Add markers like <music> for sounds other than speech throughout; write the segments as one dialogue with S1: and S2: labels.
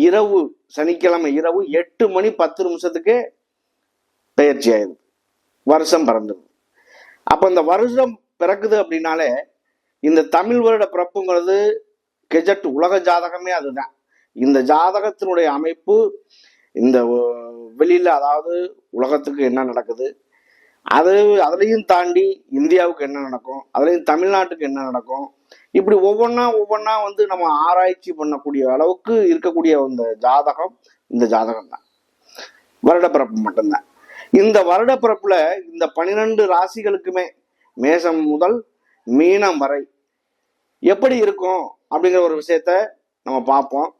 S1: இரவு சனிக்கிழமை இரவு எட்டு மணி பத்து நிமிஷத்துக்கு பயிற்சி ஆயிடுது வருஷம் பிறந்துடும் அப்போ இந்த வருஷம் பிறக்குது அப்படின்னாலே இந்த தமிழ் வருட பிறப்புங்கிறது கெஜட் உலக ஜாதகமே அதுதான். இந்த ஜாதகத்தினுடைய அமைப்பு இந்த வெளியில் அதாவது உலகத்துக்கு என்ன நடக்குது அது அதுலேயும் தாண்டி இந்தியாவுக்கு என்ன நடக்கும் அதுலேயும் தமிழ்நாட்டுக்கு என்ன நடக்கும் இப்படி ஒவ்வொன்றா ஒவ்வொன்றா வந்து நம்ம ஆராய்ச்சி பண்ணக்கூடிய அளவுக்கு இருக்கக்கூடிய இந்த ஜாதகம் இந்த ஜாதகம் தான் வருடப்பிறப்பு மட்டும்தான். இந்த வருடப்பிறப்புல இந்த பனிரெண்டு ராசிகளுக்குமே மேசம் முதல் மீனம் வரை எப்படி இருக்கும் அப்படிங்கிற ஒரு விஷயத்த நம்ம பார்ப்போம்.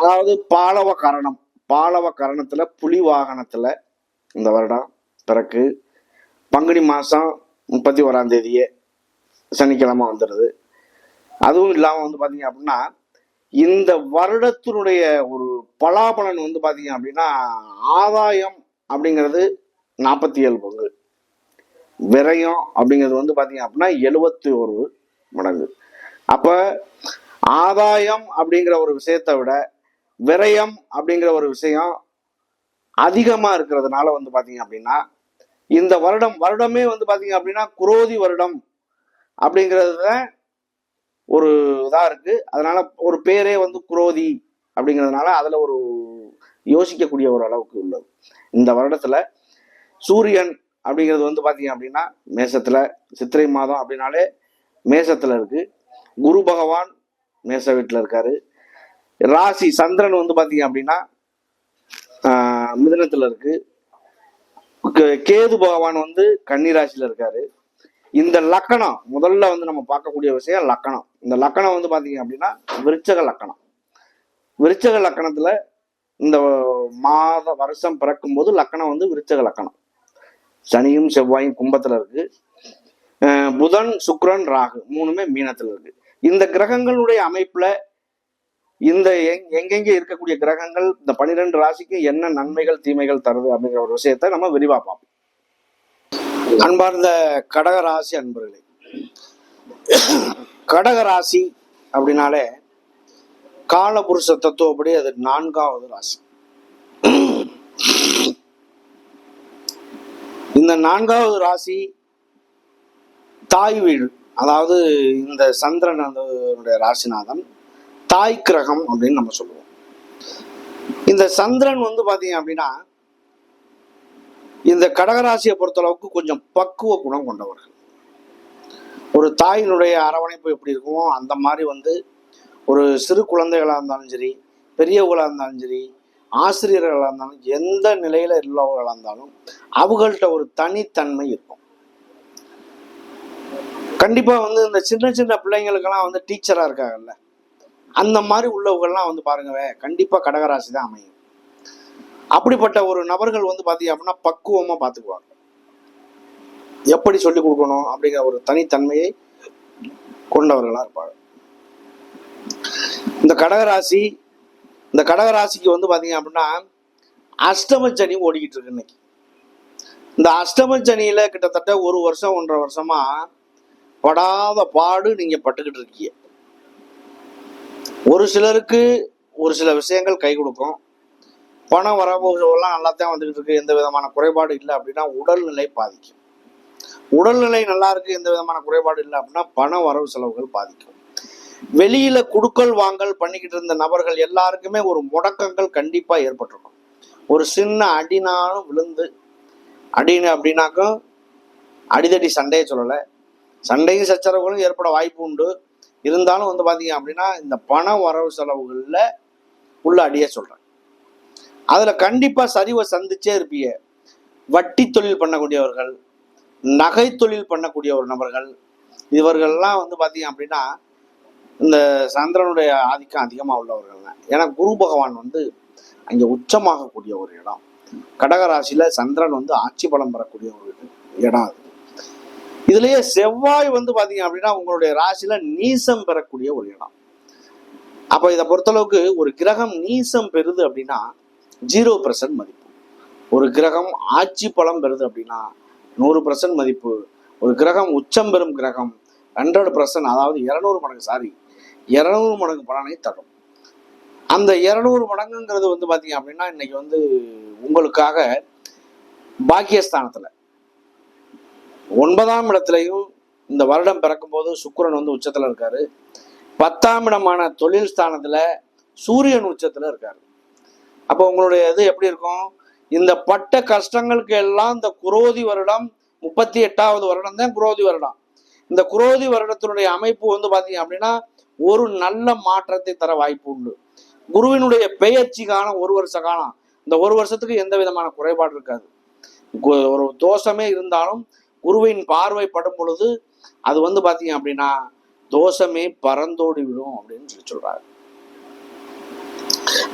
S1: அதாவது பாலவ கரணம். பாலவ கரணத்துல புலி வாகனத்துல இந்த வருடம் பிறக்கு பங்குனி மாசம் முப்பத்தி ஓராம் தேதியே சனிக்கிழமை வந்துடுது. அதுவும் இல்லாமல் வந்து பார்த்தீங்க அப்படின்னா இந்த வருடத்தினுடைய ஒரு பலாபலன் வந்து பார்த்தீங்க அப்படின்னா ஆதாயம் அப்படிங்கிறது நாற்பத்தி ஏழு பங்கு. விரயம் அப்படிங்கிறது வந்து பார்த்தீங்க அப்படின்னா எழுபத்தி ஒரு மடங்கு. அப்போ ஆதாயம் அப்படிங்கிற ஒரு விஷயத்தை விட விரயம் அப்படிங்கிற ஒரு விஷயம் அதிகமாக இருக்கிறதுனால வந்து பார்த்தீங்க அப்படின்னா இந்த வருடம் வருடமே வந்து பார்த்தீங்க அப்படின்னா குரோதி வருடம் அப்படிங்கிறது தான் ஒரு இதாக இருக்கு. அதனால ஒரு பேரே வந்து குரோதி அப்படிங்கிறதுனால அதில் ஒரு யோசிக்கக்கூடிய ஒரு அளவுக்கு உள்ளது. இந்த வருடத்தில் சூரியன் அப்படிங்கிறது வந்து பார்த்தீங்க அப்படின்னா மேசத்தில் சித்திரை மாதம் அப்படின்னாலே மேசத்தில் இருக்கு. குரு பகவான் மேச வீட்டில் இருக்காரு. ராசி சந்திரன் வந்து பார்த்தீங்க அப்படின்னா மிதனத்தில் இருக்குது இருக்கு. கே- கேது பகவான் வந்து கன்னிராசியில் இருக்காரு. இந்த லக்கணம் முதல்ல வந்து நம்ம பார்க்கக்கூடிய விஷயம் லக்கணம். இந்த லக்கணம் வந்து பார்த்தீங்க அப்படின்னா விருச்சக லக்கணம். விருச்சக லக்கணத்துல இந்த மாத வருஷம் பிறக்கும் போது லக்கணம் வந்து விருச்சக லக்கணம். சனியும் செவ்வாயும் கும்பத்துல இருக்கு. அஹ் புதன் சுக்ரன் ராகு மூணுமே மீனத்துல இருக்கு. இந்த கிரகங்களுடைய அமைப்புல இந்த எங்- எங்கெங்க இருக்கக்கூடிய கிரகங்கள் இந்த பனிரெண்டு ராசிக்கு என்ன நன்மைகள் தீமைகள் தருது அப்படிங்கிற ஒரு விஷயத்த நம்ம விரிவா பார்ப்போம். அன்பார்ந்த கடகராசி அன்பர்களே. கடகராசி அப்படின்னாலே காலபுருஷ தத்துவப்படி அது நான்காவது ராசி. இந்த நான்காவது ராசி தாய் வீடு அதாவது இந்த சந்திரன் அந்த ராசிநாதன் தாய் கிரகம் அப்படின்னு நம்ம சொல்லுவோம். இந்த சந்திரன் வந்து பாத்தீங்க அப்படின்னா இந்த கடகராசியை பொறுத்தளவுக்கு கொஞ்சம் பக்குவ குணம் கொண்டவர்கள். ஒரு தாயினுடைய அரவணைப்பு எப்படி இருக்குமோ அந்த மாதிரி வந்து ஒரு சிறு குழந்தைகளாக இருந்தாலும் சரி பெரியவர்களாக இருந்தாலும் சரி ஆசிரியர்களாக இருந்தாலும் எந்த நிலையில் உள்ளவர்களாக இருந்தாலும் அவங்கள்ட்ட ஒரு தனித்தன்மை இருக்கும். கண்டிப்பாக வந்து இந்த சின்ன சின்ன பிள்ளைங்களுக்கெல்லாம் வந்து டீச்சராக இருக்காங்கல்ல அந்த மாதிரி உள்ளவங்கள்லாம் வந்து பாருங்கவே கண்டிப்பாக கடகராசி தான் அமையும். அப்படிப்பட்ட ஒரு நபர்கள் வந்து பாத்தீங்க அப்படின்னா பக்குவமா பாத்துக்குவாங்க. எப்படி சொல்லிக் கொடுக்கணும் அப்படிங்கிற ஒரு தனித்தன்மையை கொண்டவர்களா இருப்பாங்க. இந்த கடகராசி இந்த இந்த கடகராசிக்கு வந்து பாத்தீங்க அப்படின்னா அஷ்டம சனி ஓடிக்கிட்டு இருக்கு இன்னைக்கு. இந்த அஷ்டம சனியில கிட்டத்தட்ட ஒரு வருஷம் ஒன்றரை வருஷமா படாத பாடு நீங்க பட்டுக்கிட்டு இருக்கீங்க. ஒரு சிலருக்கு ஒரு சில விஷயங்கள் கை கொடுக்கும். பணம் வரவுலாம் நல்லா தான் வந்துகிட்டு இருக்கு எந்த விதமான குறைபாடு இல்லை அப்படின்னா உடல்நிலை பாதிக்கும். உடல்நிலை நல்லா இருக்கு எந்த விதமான குறைபாடு இல்லை அப்படின்னா பண வரவு செலவுகள் பாதிக்கும். வெளியில குடுக்கல் வாங்கல் பண்ணிக்கிட்டு இருந்த நபர்கள் எல்லாருக்குமே ஒரு முடக்கங்கள் கண்டிப்பா ஏற்பட்டிருக்கும். ஒரு சின்ன அடினாலும் விழுந்து அடின்னு அப்படின்னாக்கும் அடிதடி சண்டையை சொல்லலை. சண்டையும் சச்சரவுகளும் ஏற்பட வாய்ப்பு உண்டு. இருந்தாலும் வந்து பாத்தீங்க அப்படின்னா இந்த பண வரவு செலவுகளில் உள்ள அடியை சொல்றேன். அதில் கண்டிப்பாக சரிவை சந்திச்சே இருப்பீங்க. வட்டி தொழில் பண்ணக்கூடியவர்கள் நகை தொழில் பண்ணக்கூடிய ஒரு நபர்கள் இவர்கள்லாம் வந்து பார்த்தீங்க அப்படின்னா இந்த சந்திரனுடைய ஆதிக்கம் அதிகமாக உள்ளவர்கள் ஏன்னா குரு பகவான் வந்து அங்கே உச்சமாகக்கூடிய ஒரு இடம். கடகராசியில் சந்திரன் வந்து ஆட்சி பலம் பெறக்கூடிய ஒரு இடம் அது. இதுலயே செவ்வாய் வந்து பாத்தீங்க அப்படின்னா உங்களுடைய ராசியில நீசம் பெறக்கூடிய ஒரு இடம். அப்ப இதை பொறுத்தளவுக்கு ஒரு கிரகம் நீசம் பெறுது அப்படின்னா ஜீரோ பர்சன்ட் மதிப்பு. ஒரு கிரகம் ஆட்சி பலம் பெறுது அப்படின்னா நூறு பர்சன்ட் மதிப்பு. ஒரு கிரகம் உச்சம் பெறும் கிரகம் ஹண்ட்ரட் பர்சன்ட் அதாவது இரநூறு மடங்கு சாரி இரநூறு மடங்கு பலனை தரும். அந்த இரநூறு மடங்குங்கிறது வந்து பார்த்தீங்க அப்படின்னா இன்னைக்கு வந்து உங்களுக்காக பாக்கியஸ்தானத்தில். ஒன்பதாம் இடத்துலையும் இந்த வருடம் பிறக்கும்போது சுக்கரன் வந்து உச்சத்தில் இருக்காரு. பத்தாம் இடமான தொழில் ஸ்தானத்தில் சூரியன் உச்சத்தில் இருக்காரு. அப்போ உங்களுடைய இது எப்படி இருக்கும்? இந்த பட்ட கஷ்டங்களுக்கு எல்லாம் இந்த குரோதி வருடம் முப்பத்தி எட்டாவது வருடம் தான் குரோதி வருடம். இந்த குரோதி வருடத்தினுடைய அமைப்பு வந்து பார்த்தீங்க அப்படின்னா ஒரு நல்ல மாற்றத்தை தர வாய்ப்பு உண்டு. குருவினுடைய பெயர்ச்சி காலம் ஒரு வருஷ காலம். இந்த ஒரு வருஷத்துக்கு எந்த விதமான குறைபாடு இருக்காது. ஒரு தோஷமே இருந்தாலும் குருவின் பார்வைப்படும் பொழுது அது வந்து பார்த்தீங்க அப்படின்னா தோஷமே பறந்தோடி விடும் அப்படின்னு சொல்லி சொல்றாரு.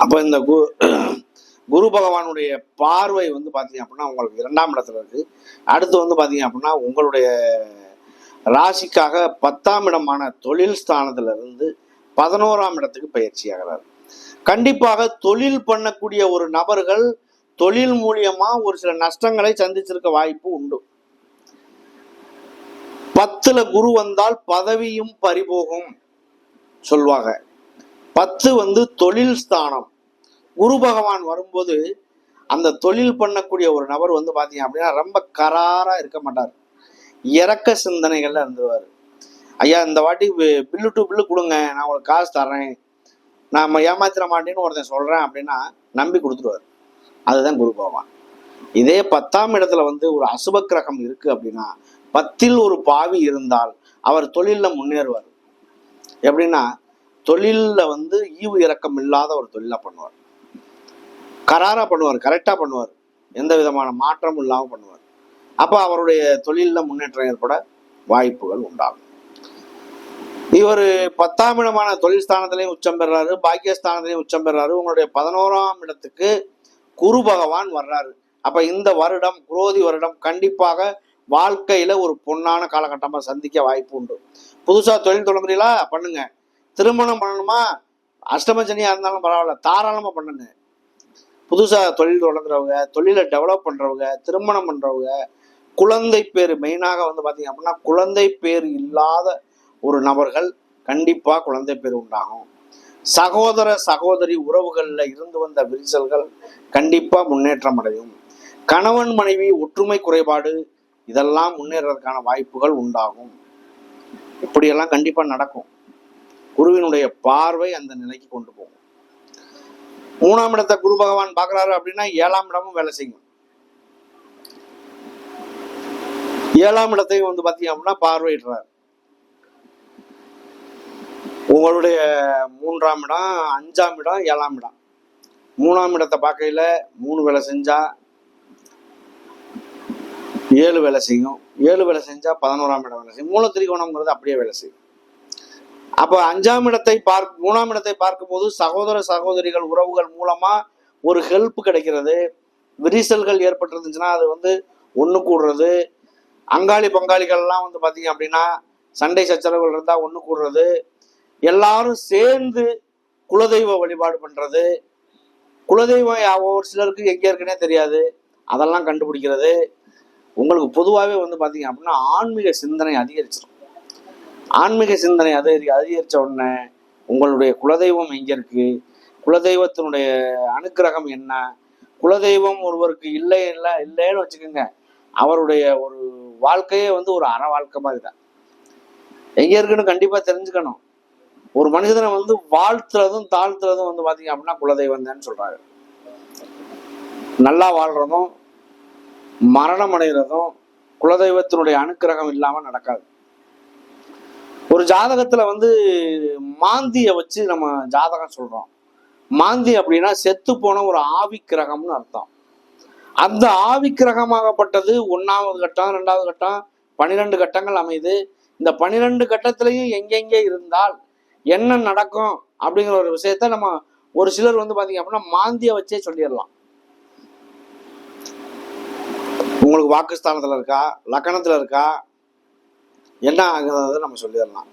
S1: அப்போ இந்த கு <clears throat> குரு பகவானுடைய பார்வை வந்து பார்த்தீங்க அப்படின்னா உங்களுக்கு இரண்டாம் இடத்துல இருக்கு. அடுத்து வந்து பார்த்தீங்க அப்படின்னா உங்களுடைய ராசிக்காக பத்தாம் இடமான தொழில் ஸ்தானத்துல இருந்து பதினோராம் இடத்துக்கு பயிற்சி ஆகிறார் கண்டிப்பாக தொழில் பண்ணக்கூடிய ஒரு நபர்கள் தொழில் மூலியமா ஒரு சில நஷ்டங்களை சந்திச்சிருக்க வாய்ப்பு உண்டு. பத்துல குரு வந்தால் பதவியும் பறிபோகும் சொல்வாங்க. பத்து வந்து தொழில் ஸ்தானம். குரு பகவான் வரும்போது அந்த தொழில் பண்ணக்கூடிய ஒரு நபர் வந்து பார்த்தீங்க அப்படின்னா ரொம்ப கராராக இருக்க மாட்டார். இறக்க சிந்தனைகள்ல இருந்துருவார். ஐயா இந்த வாட்டி பில்லு டு பில்லு கொடுங்க. நான் உங்களுக்கு காசு தர்றேன். நான் ஏமாத்திர மாட்டேன்னு ஒருத்தன் சொல்கிறேன் அப்படின்னா நம்பி கொடுத்துருவார். அதுதான் குரு பகவான். இதே பத்தாம் இடத்துல வந்து ஒரு அசுப கிரகம் இருக்குது அப்படின்னா பத்தில் ஒரு பாவி இருந்தால் அவர் தொழிலில் முன்னேறுவார். எப்படின்னா தொழிலில் வந்து ஈவு இறக்கம் இல்லாத ஒரு தொழிலாக பண்ணுவார். கராராக பண்ணுவார் கரெக்டாக பண்ணுவார். எந்த விதமான மாற்றமும் இல்லாமல் பண்ணுவார். அப்போ அவருடைய தொழிலில் முன்னேற்றம் ஏற்பட வாய்ப்புகள் உண்டாகும். இவர் பத்தாம் இடமான தொழில் ஸ்தானத்திலையும் உச்சம் பெறாரு பாக்கியஸ்தானத்திலையும் உச்சம் பெறாரு. உங்களுடைய பதினோராம் இடத்துக்கு குரு பகவான் வர்றாரு. அப்ப இந்த வருடம் குரோதி வருடம் கண்டிப்பாக வாழ்க்கையில ஒரு பொன்னான காலகட்டமா சந்திக்க வாய்ப்பு உண்டு. புதுசா தொழில் தொடங்குறீங்களா? பண்ணுங்க. திருமணம் பண்ணணுமா? அஷ்டமச்சனியா இருந்தாலும் பரவாயில்ல. தாராளமா பண்ணுங்க. புதுசா தொழில் தொடங்குறவங்க தொழிலை டெவலப் பண்றவங்க திருமணம் பண்றவங்க குழந்தை பேர் மெயினாக வந்து பாத்தீங்க அப்படின்னா குழந்தை பேர் இல்லாத ஒரு நபர்கள் கண்டிப்பா குழந்தை பேர் உண்டாகும். சகோதர சகோதரி உறவுகளில் இருந்து வந்த விரிசல்கள் கண்டிப்பா முன்னேற்றம் அடையும். கணவன் மனைவி ஒற்றுமை குறைபாடு இதெல்லாம் முன்னேறதுக்கான வாய்ப்புகள் உண்டாகும். இப்படியெல்லாம் கண்டிப்பா நடக்கும். குருவினுடைய பார்வை அந்த நிலைக்கு கொண்டு போகும். மூணாம் இடத்தை குரு பகவான் பார்க்கறாரு அப்படின்னா ஏழாம் இடமும் வேலை செய்யும். ஏழாம் இடத்தையும் வந்து பார்த்தீங்க அப்படின்னா பார்வையிடுறாரு. உங்களுடைய மூன்றாம் இடம் அஞ்சாம் இடம் ஏழாம் இடம். மூணாம் இடத்தை பார்க்கையில மூணு வேலை செஞ்சா ஏழு வேலை செய்யும். ஏழு வேலை செஞ்சா பதினோராம் இடம் வேலை செய்யும். மூல திரிகோணம்ங்கிறது அப்படியே வேலை செய்யும். அப்போ அஞ்சாம் இடத்தை பார்க்க மூணாம் இடத்தை பார்க்கும்போது சகோதர சகோதரிகள் உறவுகள் மூலமா ஒரு ஹெல்ப் கிடைக்கிறது. விரிசல்கள் ஏற்பட்டிருந்துச்சுன்னா அது வந்து ஒன்று கூடுறது. அங்காளி பங்காளிகள்லாம் வந்து பார்த்தீங்க அப்படின்னா சண்டை சச்சரவுகள் இருந்தால் ஒன்று கூடுறது. எல்லாரும் சேர்ந்து குலதெய்வ வழிபாடு பண்ணுறது குலதெய்வம் யா- ஒவ்வொரு சிலருக்கு எங்கே இருக்குன்னே தெரியாது. அதெல்லாம் கண்டுபிடிக்கிறது. உங்களுக்கு பொதுவாகவே வந்து பார்த்தீங்க அப்படின்னா ஆன்மீக சிந்தனை அதிகரிச்சிடும் ஆன்மீக சிந்தனை அதிகரி அதிகரித்த உடனே உங்களுடைய குலதெய்வம் எங்கே இருக்கு? குலதெய்வத்தினுடைய அனுக்கிரகம் என்ன? குலதெய்வம் ஒருவருக்கு இல்லை இல்லை இல்லைன்னு வச்சுக்கோங்க. அவருடைய ஒரு வாழ்க்கையே வந்து ஒரு அற வாழ்க்கை மாதிரி தான் எங்கே இருக்குன்னு கண்டிப்பாக தெரிஞ்சுக்கணும். ஒரு மனிதனை வந்து வாழ்த்துறதும் தாழ்த்துறதும் வந்து பார்த்தீங்க அப்படின்னா குலதெய்வம் தான் சொல்கிறாரு நல்லா வாழ்கிறதும் மரணம் அடைகிறதும் குலதெய்வத்தினுடைய அனுக்கிரகம் இல்லாமல் நடக்காது. ஒரு ஜாதகத்துல வந்து மாந்திய வச்சு நம்ம ஜாதகம் சொல்றோம். மாந்தி அப்படின்னா செத்து போன ஒரு ஆவி கிரகம்னு அர்த்தம். அந்த ஆவி கிரகமாகப்பட்டது ஒன்னாவது கட்டம் ரெண்டாவது கட்டம் பன்னிரெண்டு கட்டங்கள் அமையுது. இந்த பன்னிரெண்டு கட்டத்திலையும் எங்கெங்கே இருந்தால் என்ன நடக்கும் அப்படிங்கிற ஒரு விஷயத்த நம்ம ஒரு சிலர் வந்து பாத்தீங்க அப்படின்னா மாந்திய வச்சே சொல்லிடலாம். உங்களுக்கு வாக்குஸ்தானத்துல இருக்கா? லக்கணத்துல இருக்கா? என்ன ஆகுறது நம்ம சொல்லிடலாம்.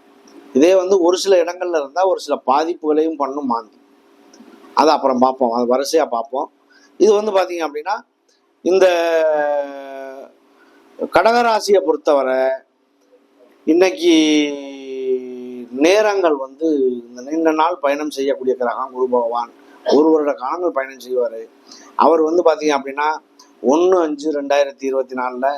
S1: இதே வந்து ஒரு சில இடங்கள்ல இருந்தால் ஒரு சில பாதிப்புகளையும் பண்ணும் மாந்தி அதை அப்புறம் பார்ப்போம். அது வரிசையாக பார்ப்போம். இது வந்து பார்த்தீங்க அப்படின்னா இந்த கடகராசியை பொறுத்தவரை இன்னைக்கு நேரங்கள் வந்து இந்த நீண்ட நாள் பயணம் செய்யக்கூடிய கிரகம் குரு பகவான். ஒரு வருட காலங்கள் பயணம் செய்வார். அவர் வந்து பார்த்தீங்க அப்படின்னா ஒன்று அஞ்சு ரெண்டாயிரத்தி இருபத்தி நாலில்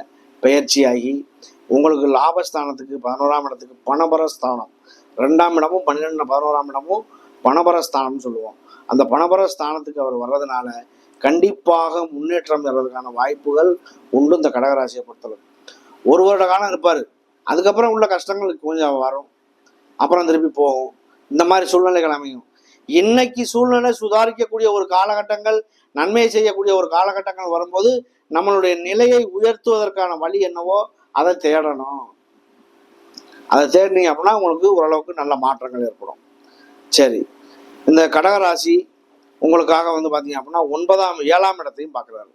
S1: பயிற்சியாகி உங்களுக்கு லாபஸ்தானத்துக்கு பதினோராம் இடத்துக்கு பணபரஸ்தானம். ரெண்டாம் இடமும் பன்னிரெண்டு பதினோராம் இடமும் பணபரஸ்தானம்னு சொல்லுவோம். அந்த பணபரஸ்தானத்துக்கு அவர் வர்றதுனால கண்டிப்பாக முன்னேற்றம் பெறுவதற்கான வாய்ப்புகள் உண்டு இந்த கடகராசியை பொறுத்தளவு. ஒரு வருட காலம் இருப்பார். அதுக்கப்புறம் உள்ள கஷ்டங்களுக்கு கொஞ்சம் வரும். அப்புறம் திருப்பி போகும். இந்த மாதிரி சூழ்நிலைகள் அமையும். இன்னைக்கு சூழ்நிலை சுதாரிக்கக்கூடிய ஒரு காலகட்டங்கள் நன்மை செய்யக்கூடிய ஒரு காலகட்டங்கள் வரும்போது நம்மளுடைய நிலையை உயர்த்துவதற்கான வழி என்னவோ அதை தேடணும். அதை தேடினீங்க அப்படின்னா உங்களுக்கு ஓரளவுக்கு நல்ல மாற்றங்கள் ஏற்படும். சரி. இந்த கடகராசி உங்களுக்காக வந்து பார்த்தீங்க அப்படின்னா ஒன்பதாம் ஏழாம் இடத்தையும் பார்க்குறாரு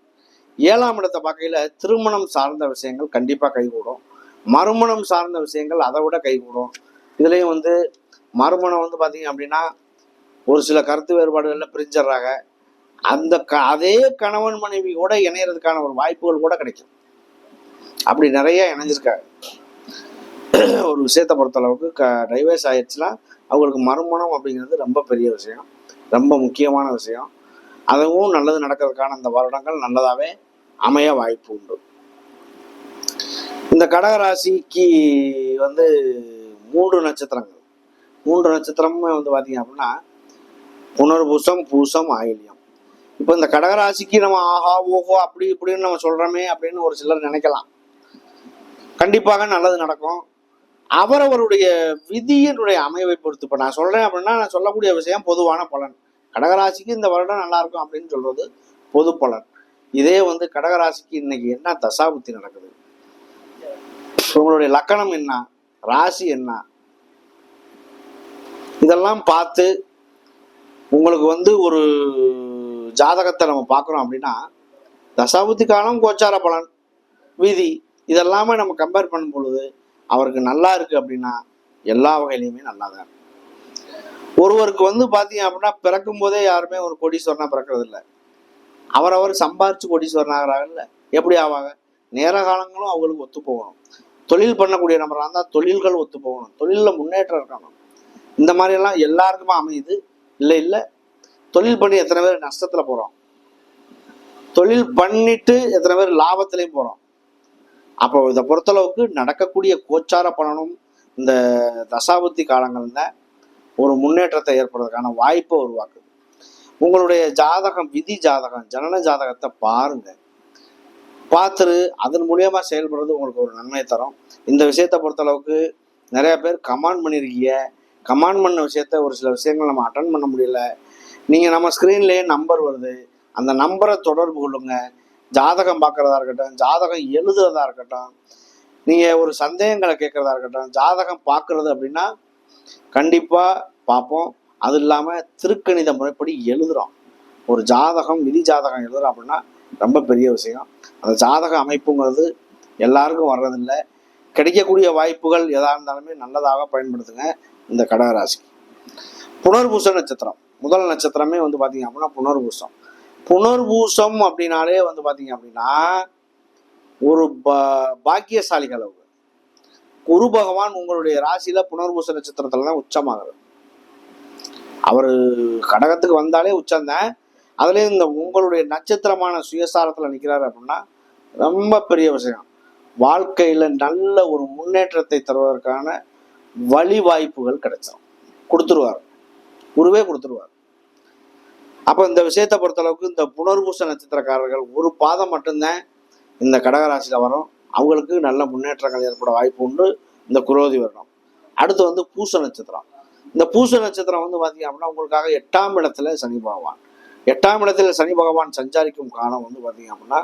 S1: ஏழாம் இடத்தை பார்க்கையில திருமணம் சார்ந்த விஷயங்கள் கண்டிப்பாக கைகூடும். மறுமணம் சார்ந்த விஷயங்கள் அதை விட கைகூடும். இதுலேயும் வந்து மறுமணம் வந்து பார்த்தீங்க அப்படின்னா ஒரு சில கருத்து வேறுபாடுகளில் பிரிஞ்சிடுறாங்க. அந்த க அதே கணவன் மனைவி கூட இணையறதுக்கான ஒரு வாய்ப்புகள் கூட கிடைக்கும். அப்படி நிறைய இணைஞ்சிருக்காங்க. ஒரு விஷயத்தை பொறுத்தளவுக்கு க டைவர்ஸ் ஆயிடுச்சுன்னா அவங்களுக்கு மறுமணம் அப்படிங்கிறது ரொம்ப பெரிய விஷயம். ரொம்ப முக்கியமான விஷயம். அதுவும் நல்லது நடக்கிறதுக்கான அந்த வருடங்கள் நல்லதாகவே அமைய வாய்ப்பு உண்டு. இந்த கடகராசிக்கு வந்து மூன்று நட்சத்திரங்கள். மூன்று நட்சத்திரமுமே வந்து பார்த்தீங்க அப்படின்னா புனர்பூசம் பூசம் ஆயில்யம். இப்போ இந்த கடகராசிக்கு நம்ம ஆஹா ஓஹோ அப்படி இப்படின்னு நம்ம சொல்றோமே அப்படின்னு ஒரு சிலர் நினைக்கலாம். கண்டிப்பாக நல்லது நடக்கும். அவரவருடைய விதியினுடைய அமைவை பொறுத்து. இப்போ நான் சொல்றேன் அப்படின்னா நான் சொல்லக்கூடிய விஷயம் பொதுவான பலன். கடகராசிக்கு இந்த வருடம் நல்லா இருக்கும் அப்படின்னு சொல்றது பொது பலன். இதே வந்து கடகராசிக்கு இன்னைக்கு என்ன தசாபுத்தி நடக்குது? உங்களுடைய லக்கணம் என்ன? ராசி என்ன? இதெல்லாம் பார்த்து உங்களுக்கு வந்து ஒரு ஜாதகத்தை நம்ம பார்க்குறோம் அப்படின்னா தசாபுத்தி காலம் கோச்சார பலன் விதி இதெல்லாமே நம்ம கம்பேர் பண்ணும் பொழுது அவருக்கு நல்லா இருக்குது அப்படின்னா எல்லா வகையிலையுமே நல்லா தான் ஒருவருக்கு வந்து பார்த்தீங்க அப்படின்னா பிறக்கும் போதே யாருமே ஒரு கோடீஸ்வரனா பிறக்கிறது இல்லை. அவரவர் சம்பாரிச்சு கோடீஸ்வரன் ஆகிறாங்கல்ல எப்படி ஆவாங்க? நேர காலங்களும் அவங்களுக்கு ஒத்து போகணும். தொழில் பண்ணக்கூடிய நபராக இருந்தால் தொழில்கள் ஒத்து போகணும். தொழிலில் முன்னேற்றம் இருக்கணும். இந்த மாதிரி எல்லாம் எல்லாருக்குமே அமையுது. இல்லை இல்லை தொழில் பண்ணி எத்தனை பேர் நஷ்டத்தில் போகிறோம் தொழில் பண்ணிட்டு எத்தனை பேர் லாபத்திலையும் போகிறோம் அப்போ இதை பொறுத்தளவுக்கு நடக்கக்கூடிய கோச்சார பலனும் இந்த தசாபுத்தி காலங்கள்ல ஒரு முன்னேற்றத்தை ஏற்படுறதுக்கான வாய்ப்பை உருவாக்குது. உங்களுடைய ஜாதகம் விதி ஜாதகம் ஜனன ஜாதகத்தை பாருங்க. பார்த்துரு அதன் மூலியமா செயல்படுறது உங்களுக்கு ஒரு நன்மை தரும். இந்த விஷயத்தை பொறுத்தளவுக்கு நிறைய பேர் கமாண்ட் பண்ணியிருக்கீங்க கமாண்ட் பண்ண விஷயத்த ஒரு சில விஷயங்கள் நம்ம அட்டன் பண்ண முடியல. நீங்கள் நம்ம ஸ்க்ரீன்லேயே நம்பர் வருது. அந்த நம்பரை தொடர்பு கொள்ளுங்க. ஜாதகம் பார்க்குறதா இருக்கட்டும் ஜாதகம் எழுதுறதா இருக்கட்டும் நீங்கள் ஒரு சந்தேகங்களை கேட்குறதா இருக்கட்டும் ஜாதகம் பார்க்குறது அப்படின்னா கண்டிப்பாக பார்ப்போம். அது இல்லாமல் திருக்கணித முறைப்படி எழுதுகிறோம் ஒரு ஜாதகம் விதி ஜாதகம் எழுதுறோம் அப்படின்னா ரொம்ப பெரிய விஷயம். அந்த ஜாதக அமைப்புங்கிறது எல்லாருக்கும் வர்றதில்லை. கிடைக்கக்கூடிய வாய்ப்புகள் எதாக இருந்தாலுமே நல்லதாக பயன்படுத்துங்க இந்த கடகராசி புனர்பூச நட்சத்திரம். முதல் நட்சத்திரமே வந்து பார்த்தீங்க அப்படின்னா புனர்பூசம். புனர்பூசம் அப்படின்னாலே வந்து பார்த்தீங்க அப்படின்னா ஒரு பா- பாக்கியசாலிகள் அவங்க குரு பகவான் உங்களுடைய ராசியில புனர்பூச நட்சத்திரத்துல தான் உச்சமாகிறது. அவர் கடகத்துக்கு வந்தாலே உச்சம்தான். அதுலேயும் இந்த உங்களுடைய நட்சத்திரமான சுயசாரத்தில் நிற்கிறாரு அப்படின்னா ரொம்ப பெரிய விஷயம். வாழ்க்கையில் நல்ல ஒரு முன்னேற்றத்தை தருவதற்கான வழி வாய்ப்புகள் கிடைச்சிடும் கொடுத்துருவார். குருவே கொடுத்துருவார். அப்போ இந்த விஷயத்தை பொறுத்தளவுக்கு இந்த புனர்பூச நட்சத்திரக்காரர்கள் ஒரு பாதம் மட்டும்தான் இந்த கடகராசியில் வரும். அவங்களுக்கு நல்ல முன்னேற்றங்கள் ஏற்பட வாய்ப்பு உண்டு. இந்த குரோதி வருடம். அடுத்து வந்து பூச நட்சத்திரம். இந்த பூச நட்சத்திரம் வந்து பார்த்தீங்க அப்படின்னா உங்களுக்காக எட்டாம் இடத்துல சனி பகவான். எட்டாம் இடத்துல சனி பகவான் சஞ்சாரிக்கும் காலம் வந்து பார்த்தீங்க அப்படின்னா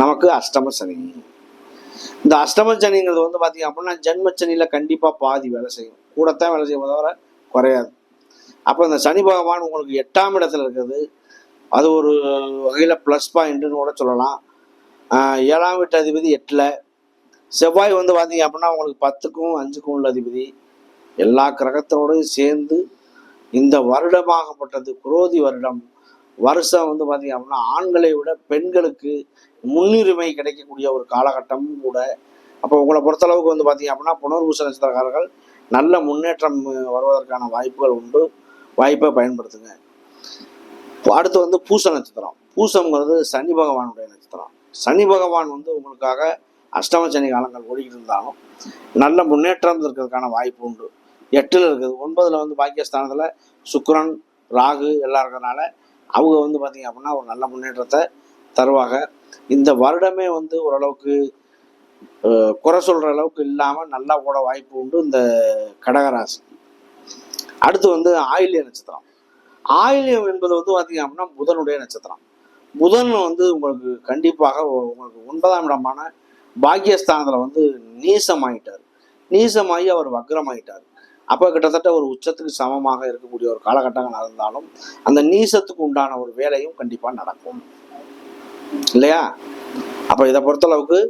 S1: நமக்கு அஷ்டம சனி. இந்த அஷ்டம சனிங்கிறது வந்து பார்த்தீங்க அப்படின்னா ஜென்ம சனியில் கண்டிப்பாக பாதி வேலை செய்யும். கூடத்தான் வேலை செய்யும். தவிர குறையாது. அப்போ இந்த சனி பகவான் உங்களுக்கு எட்டாம் இடத்துல இருக்குது. அது ஒரு வகையில் ப்ளஸ் பாயிண்ட்டுன்னு கூட சொல்லலாம். ஏழாம் வீட்டு அதிபதி எட்டில். செவ்வாய் வந்து பார்த்தீங்க அப்படின்னா உங்களுக்கு பத்துக்கும் அஞ்சுக்கும் உள்ள அதிபதி. எல்லா கிரகத்தோடையும் சேர்ந்து இந்த வருடமாகப்பட்டது குரோதி வருடம். வருஷம் வந்து பார்த்தீங்க அப்படின்னா ஆண்களை விட பெண்களுக்கு முன்னுரிமை கிடைக்கக்கூடிய ஒரு காலகட்டமும் கூட. அப்போ உங்களை பொறுத்தளவுக்கு வந்து பார்த்தீங்க அப்படின்னா புனர்பூச நட்சத்திரக்காரர்கள் நல்ல முன்னேற்றம் வருவதற்கான வாய்ப்புகள் உண்டு. வாய்ப்பை பயன்படுத்துங்க. அடுத்து வந்து பூச நட்சத்திரம். பூசம்ங்கிறது சனி பகவானுடைய நட்சத்திரம். சனி பகவான் வந்து உங்களுக்காக அஷ்டம சனி காலங்கள் ஓடிக்கிட்டு இருந்தாலும் நல்ல முன்னேற்றம் இருக்கிறதுக்கான வாய்ப்பு உண்டு. எட்டில் இருக்குது. ஒன்பதில் வந்து பாக்கியஸ்தானத்தில் சுக்கரன் ராகு எல்லாம் இருக்கிறதுனால அவங்க வந்து பார்த்திங்க அப்படின்னா ஒரு நல்ல முன்னேற்றத்தை தருவாங்க. இந்த வருடமே வந்து ஓரளவுக்கு குறை சொல்கிற அளவுக்கு இல்லாமல் நல்லா ஓட வாய்ப்பு உண்டு இந்த கடகராசி. அடுத்து வந்து ஆயில்ய நட்சத்திரம். ஆயில்யம் என்பது வந்து பார்த்தீங்க அப்படின்னா புதனுடைய நட்சத்திரம். புதன் வந்து உங்களுக்கு கண்டிப்பாக உங்களுக்கு ஒன்பதாம் இடமான பாக்கியஸ்தானத்தில் வந்து நீசமாயிட்டார். நீசமாகி அவர் வக்ரமாயிட்டார். அப்போ கிட்டத்தட்ட ஒரு உச்சத்துக்கு சமமாக இருக்கக்கூடிய ஒரு காலகட்டங்கள் இருந்தாலும் அந்த நீசத்துக்கு உண்டான ஒரு வேலையும் கண்டிப்பாக நடக்கும். இல்லையா? அப்போ இதை பொறுத்தளவுக்கு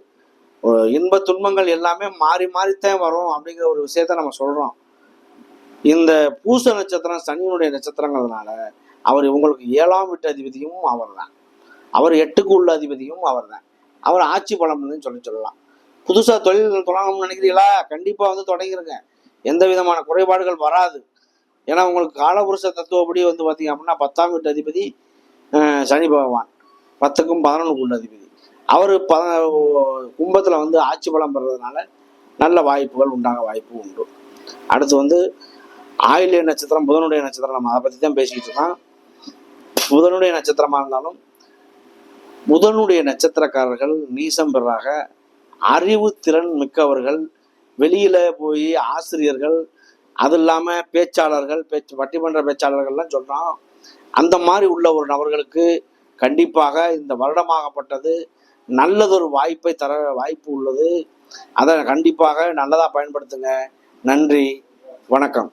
S1: இன்ப துன்பங்கள் எல்லாமே மாறி மாறித்தான் வரும் அப்படிங்கிற ஒரு விஷயத்த நம்ம சொல்கிறோம் இந்த பூச நட்சத்திரம் சனியினுடைய நட்சத்திரங்கிறதுனால அவர் இவங்களுக்கு ஏழாம் வீட்டு அதிபதியும் அவர் தான் அவர் எட்டுக்கு உள்ள அதிபதியும் அவர் தான் அவர் ஆட்சி பலம்னு சொல்லி சொல்லலாம். புதுசாக தொழில் தொடங்கணும்னு நினைக்கிறீங்களா? கண்டிப்பாக வந்து தொடங்கிருங்க. எந்த விதமான குறைபாடுகள் வராது. ஏன்னா உங்களுக்கு காலபுருஷ தத்துவப்படி வந்து பார்த்தீங்க அப்படின்னா பத்தாம் வீட்டு அதிபதி சனி பகவான். பத்துக்கும் பதினொன்றுக்கு உள்ள அதிபதி. அவர் பத கும்பத்தில் வந்து ஆட்சி பலம் பெறதுனால நல்ல வாய்ப்புகள் உண்டாக வாய்ப்பு உண்டு. அடுத்து வந்து ஆயுள்ய நட்சத்திரம் புதனுடைய நட்சத்திரம் நம்ம அதை பற்றி தான் பேசிக்கிட்டு இருக்கோம். புதனுடைய நட்சத்திரமாக இருந்தாலும் புதனுடைய நட்சத்திரக்காரர்கள் நீசம் பெறாக அறிவு திறன் மிக்கவர்கள் வெளியில போய் ஆசிரியர்கள் அது இல்லாம பேச்சாளர்கள் பேச்சு பட்டிமன்ற பேச்சாளர்கள்லாம் சொல்கிறோம் அந்த மாதிரி உள்ள ஒரு நபர்களுக்கு கண்டிப்பாக இந்த வருடமாகப்பட்டது நல்லதொரு வாய்ப்பை தர வாய்ப்பு உள்ளது. அதை கண்டிப்பாக நல்லதாக பயன்படுத்துங்க. நன்றி. வணக்கம்.